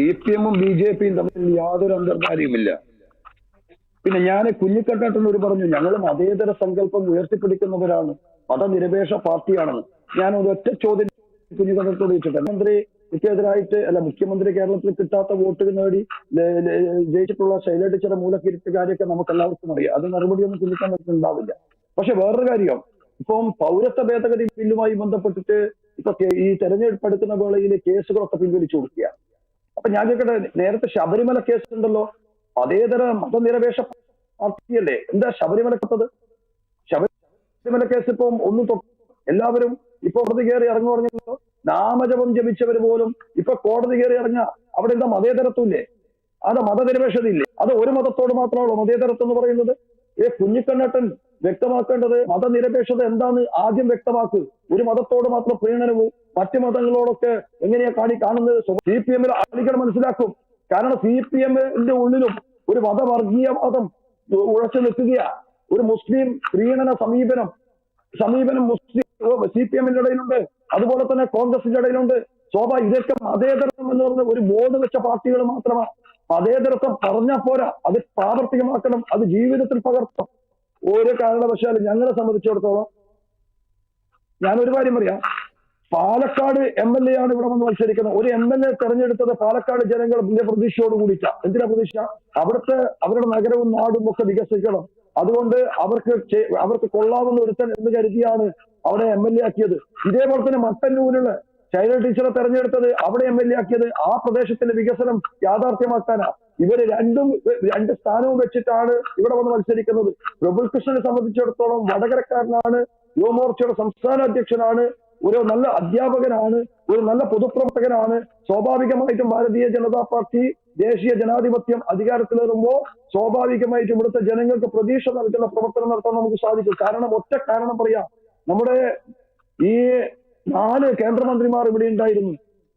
C P എമ്മും B J പിയും തമ്മിൽ യാതൊരു അന്തർധാരയുമില്ല പിന്നെ ഞാൻ കുഞ്ഞിക്കട്ടാട്ടനോട് പറഞ്ഞു ഞങ്ങൾ മതേതര സങ്കല്പം ഉയർത്തിപ്പിടിക്കുന്നവരാണ്. മതനിരപേക്ഷ പാർട്ടിയാണെന്ന്. ഞാൻ ഒരൊറ്റ ചോദ്യം കുഞ്ഞിക്കട്ടത്തോട് ചോദിച്ചിട്ടുണ്ട് മന്ത്രി എനിക്കെതിരായിട്ട് അല്ല മുഖ്യമന്ത്രി കേരളത്തിൽ കിട്ടാത്ത വോട്ടുകൾ നേടി ജയിച്ചിട്ടുള്ള ശൈല ടീച്ചറെ മൂലക്കിരുത്തുകാരെയൊക്കെ നമുക്ക് എല്ലാവർക്കും അറിയാം. അത് മറുപടിയൊന്നും കുഞ്ഞിക്കണ്ടത്തിൽ ഉണ്ടാവില്ല. പക്ഷെ വേറൊരു കാര്യം ഇപ്പം പൗരത്വ ഭേദഗതി ബില്ലുമായി ബന്ധപ്പെട്ടിട്ട് ഇപ്പൊ ഈ തെരഞ്ഞെടുപ്പ് എടുക്കുന്ന വേളയിൽ കേസുകളൊക്കെ പിൻവലിച്ചു കൊടുക്കുക അപ്പൊ ഞാൻ ചോദിക്കട്ടെ നേരത്തെ ശബരിമല കേസ് ഉണ്ടല്ലോ അതേതര മതനിരപേക്ഷ പാർട്ടിയല്ലേ? എന്താ ശബരിമല കത്തത് ശബരിമല കേസ് ഇപ്പം ഒന്നും തൊട്ട് എല്ലാവരും ഇപ്പൊ കോടതി കയറി ഇറങ്ങു പറഞ്ഞല്ലോ. നാമജപം ജപിച്ചവർ പോലും ഇപ്പൊ കോടതി കയറി ഇറങ്ങ അവിടെ എന്താ മതേതരത്വമില്ലേ? അത് മതനിരപേക്ഷത ഇല്ലേ അത് ഒരു മതത്തോട് മാത്രമാണോ മതേതരത്വം എന്ന് പറയുന്നത്? ഏ കുഞ്ഞിക്കണ്ണട്ടൻ വ്യക്തമാക്കേണ്ടത് മതനിരപേക്ഷത എന്താന്ന് ആദ്യം വ്യക്തമാക്ക്. ഒരു മതത്തോട് മാത്രം പ്രീണനവും മറ്റു മതങ്ങളോടൊക്കെ എങ്ങനെയാ കാണി കാണുന്നത് സി പി എമ്മിൽ ആളുകൾ മനസ്സിലാക്കും. കാരണം സി പി എമ്മിന്റെ ഉള്ളിലും ഒരു മതവർഗീയവാദം ഉഴച്ചു നിൽക്കുകയാ. ഒരു മുസ്ലിം പ്രീണന സമീപനം സമീപനം മുസ്ലിം സി പി എമ്മിന്റെ ഇടയിലുണ്ട്. അതുപോലെ തന്നെ കോൺഗ്രസിന്റെ ഇടയിലുണ്ട്. ശോഭ ഇതൊക്കെ മതേതരത്വം എന്ന് പറഞ്ഞ ഒരു ബോധ വെച്ച പാർട്ടികൾ മാത്രമാണ് മതേതരത്വം പറഞ്ഞാൽ പോരാ. അത് പ്രാവർത്തികമാക്കണം. അത് ജീവിതത്തിൽ പകർത്തണം. ഒരു കാരണവശാലും ഞങ്ങളെ സംബന്ധിച്ചിടത്തോളം ഞാൻ ഒരു കാര്യം പറയാം. പാലക്കാട് എം എൽ എ ആണ് ഇവിടെ വന്ന് മത്സരിക്കുന്നത്. ഒരു എം എൽ എ തെരഞ്ഞെടുത്തത് പാലക്കാട് ജനങ്ങൾ വലിയ പ്രതീക്ഷയോട് കൂടിയിട്ടാണ് എന്തിനാ പ്രതീക്ഷ? അവിടുത്തെ അവരുടെ നഗരവും നാടും ഒക്കെ വികസിക്കണം. അതുകൊണ്ട് അവർക്ക് അവർക്ക് കൊള്ളാവുന്ന ഒരുത്തൻ എന്ന് കരുതിയാണ് അവിടെ എം എൽ എ ആക്കിയത്. ഇതേപോലെ തന്നെ മട്ടന്നൂരിൽ ശൈല ടീച്ചറെ തെരഞ്ഞെടുത്തത് അവിടെ എം എൽ എ ആക്കിയത് ആ പ്രദേശത്തിന്റെ വികസനം യാഥാർത്ഥ്യമാക്കാനാ. ഇവർ രണ്ടും രണ്ട് സ്ഥാനവും വെച്ചിട്ടാണ് ഇവിടെ വന്ന് മത്സരിക്കുന്നത്. പ്രബുൽ കൃഷ്ണനെ സംബന്ധിച്ചിടത്തോളം വടകരക്കാരനാണ് യുവമോർച്ചയുടെ സംസ്ഥാന അധ്യക്ഷനാണ് ഒരു നല്ല അധ്യാപകനാണ് ഒരു നല്ല പൊതുപ്രവർത്തകനാണ്. സ്വാഭാവികമായിട്ടും ഭാരതീയ ജനതാ പാർട്ടി ദേശീയ ജനാധിപത്യം അധികാരത്തിലേറുമ്പോൾ സ്വാഭാവികമായിട്ടും ഇവിടുത്തെ ജനങ്ങൾക്ക് പ്രതീക്ഷ നൽകുന്ന പ്രവർത്തനം നടത്താൻ നമുക്ക് സാധിക്കും. കാരണം ഒറ്റ കാരണം പറയാം. നമ്മുടെ ഈ നാല് കേന്ദ്രമന്ത്രിമാർ ഇവിടെ ഉണ്ടായിരുന്നു.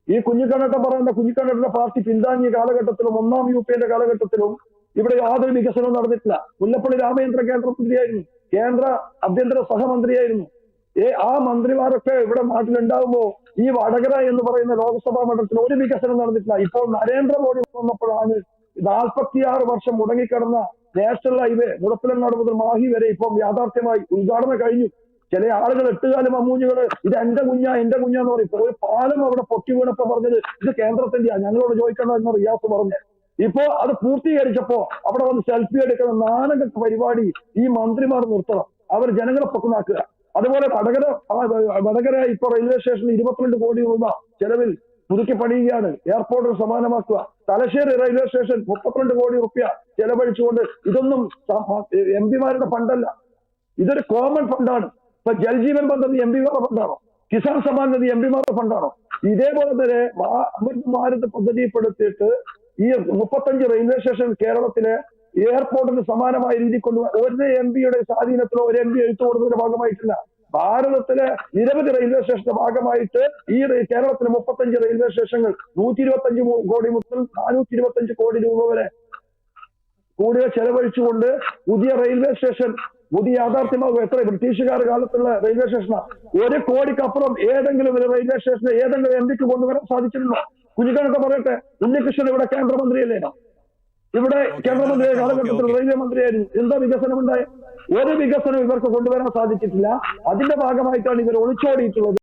ഈ കുഞ്ഞിക്കണ്ണട്ട പറയുന്ന കുഞ്ഞിക്കണ്ണട്ടന്റെ പാർട്ടി പിന്താങ്ങിയ കാലഘട്ടത്തിലും ഒന്നാം യു പിന്റെ കാലഘട്ടത്തിലും ഇവിടെ യാതൊരു വികസനവും നടന്നിട്ടില്ല. മുല്ലപ്പള്ളി രാമചന്ദ്ര കേന്ദ്രമന്ത്രിയായിരുന്നു. കേന്ദ്ര ആഭ്യന്തര സഹമന്ത്രിയായിരുന്നു. ഏ ആ മന്ത്രിമാരൊക്കെ ഇവിടെ നാട്ടിലുണ്ടാകുമ്പോ ഈ വടകര എന്ന് പറയുന്ന ലോക്സഭാ മണ്ഡലത്തിൽ ഒരു വികസനം നടന്നിട്ടില്ല. ഇപ്പോൾ നരേന്ദ്രമോദി വന്നപ്പോഴാണ് നാൽപ്പത്തിയാറ് വർഷം മുടങ്ങിക്കിടന്ന നാഷണൽ ഹൈവേ മുടപ്പിലങ്ങാട് മുതൽ മാഹി വരെ ഇപ്പം യാഥാർത്ഥ്യമായി ഉദ്ഘാടനം കഴിഞ്ഞു. ചില ആളുകൾ എട്ടുകാലം അമ്മൂഞ്ഞുകൾ ഇത് എന്റെ കുഞ്ഞാ എന്റെ കുഞ്ഞാന്ന് പറയും. ഒരു പാലം അവിടെ പൊട്ടി വീണപ്പോ പറഞ്ഞത് ഇത് കേന്ദ്രത്തിന്റെയാ ഞങ്ങളോട് ചോദിക്കണോ എന്ന് റിയാസ് പറഞ്ഞു. ഇപ്പോ അത് പൂർത്തീകരിച്ചപ്പോ അവിടെ വന്ന് സെൽഫി എടുക്കുന്ന നാനക പരിപാടി ഈ മന്ത്രിമാർ നിർത്തണം. അവർ ജനങ്ങളെ പൊക്കുന്നാക്കുക. അതുപോലെ വടകര വടകര ഇപ്പൊ റെയിൽവേ സ്റ്റേഷനിൽ ഇരുപത്തിരണ്ട് കോടി രൂപ ചെലവിൽ പുതുക്കി പണിയുകയാണ്. എയർപോർട്ടിന് സമാനമാക്കുക. തലശ്ശേരി റെയിൽവേ സ്റ്റേഷൻ മുപ്പത്തിരണ്ട് കോടി റുപ്യ ചെലവഴിച്ചുകൊണ്ട് ഇതൊന്നും എം പിമാരുടെ ഫണ്ടല്ല. ഇതൊരു കോമൺ ഫണ്ടാണ്. ഇപ്പൊ ജൽജീവൻ പദ്ധതി എം പിമാരുടെ ഫണ്ടാണോ കിസാൻ സമ്മാൻ നിധി എം പിമാരുടെ ഫണ്ടാണോ ഇതേപോലെ തന്നെ അമൃത് ഭാരത് പദ്ധതിപ്പെടുത്തിയിട്ട് ഈ മുപ്പത്തഞ്ച് റെയിൽവേ സ്റ്റേഷൻ കേരളത്തിലെ എയർപോർട്ടിന് സമാനമായ രീതി കൊണ്ടുപോകാൻ ഒരു എം പിയുടെ സ്വാധീനത്തിലോ ഒരു എം പി എഴുത്തു കൊടുത്തതിന്റെ ഭാഗമായിട്ടില്ല. ഭാരതത്തിലെ നിരവധി റെയിൽവേ സ്റ്റേഷന്റെ ഭാഗമായിട്ട് ഈ കേരളത്തിലെ മുപ്പത്തഞ്ച് റെയിൽവേ സ്റ്റേഷനുകൾ നൂറ്റി ഇരുപത്തഞ്ച് കോടി മുതൽ നാനൂറ്റി ഇരുപത്തഞ്ച് കോടി രൂപ വരെ കൂടുതൽ ചെലവഴിച്ചുകൊണ്ട് പുതിയ റെയിൽവേ സ്റ്റേഷൻ പുതിയ യാഥാർത്ഥ്യമാകും എത്ര ബ്രിട്ടീഷുകാർ കാലത്തുള്ള റെയിൽവേ സ്റ്റേഷനാണ് ഒരു കോടിക്കപ്പുറം ഏതെങ്കിലും ഒരു റെയിൽവേ സ്റ്റേഷനെ ഏതെങ്കിലും എം പിക്ക് കൊണ്ടുവരാൻ സാധിച്ചിട്ടുണ്ടോ? കുഞ്ഞിക്കണത്തെ പറയട്ടെ ഉണ്ണികൃഷ്ണൻ ഇവിടെ കേന്ദ്രമന്ത്രിയല്ലേ? ഇവിടെ കേന്ദ്രമന്ത്രി കാലഘട്ടത്തിൽ റെയിൽവേ മന്ത്രിയായിരുന്നു. എന്താ വികസനം ഉണ്ടായ ഒരു വികസനം ഇവർക്ക് കൊണ്ടുവരാൻ സാധിച്ചിട്ടില്ല. അതിന്റെ ഭാഗമായിട്ടാണ് ഇവർ ഒളിച്ചോടിയിട്ടുള്ളത്.